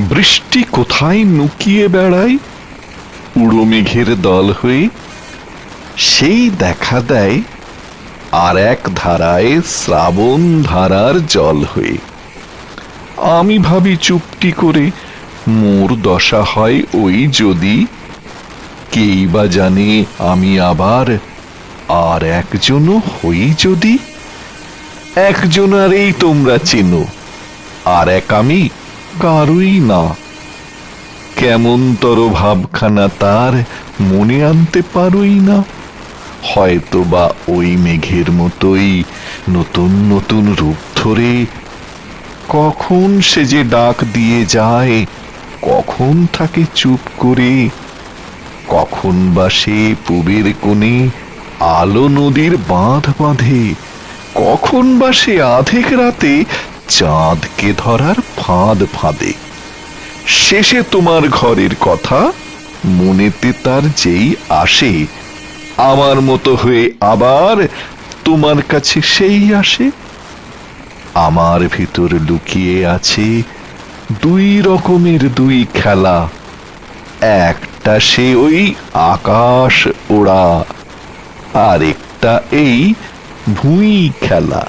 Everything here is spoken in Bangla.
বৃষ্টি কোথায় নুকিয়ে বেড়ায়? উড়ো মেঘের দল হয়ে সেই দেখা দেয় আর এক ধারায় শ্রাবণ ধারার জল হয়ে। আমি ভাবি চুপটি করে মোর দশা হয় ওই যদি কেই বা জানে আমি আবার আর একজনও হই যদি? একজন একজনারেই তোমরা চেনো, আর এক আমি কারুই না। কেমন তর ভাবখানা তার মনে আনতে পারুই না। হয়তো বা ওই মেঘের মতোই নতুন নতুন রূপ ধরে কখন সে যে ডাক দিয়ে যায়, কখন থাকে চুপ করে, কখন বা সে পুবের কোণে আলো নদীর বাঁধ বাঁধে, কখন বা সে আধেক রাতে চাঁদকে ধরার ফাঁদ ফাঁদে। শেষে তোমার ঘরের কথা, মনেতে তার যেই আসে, আমার মতো হয়ে আবার তোমার কাছে সেই আসে। আমার ভিতর লুকিয়ে আছে দুই রকমের দুই খেলা। একটা সে ওই আকাশ ওড়া আর একটা এই ভুঁই খেলা।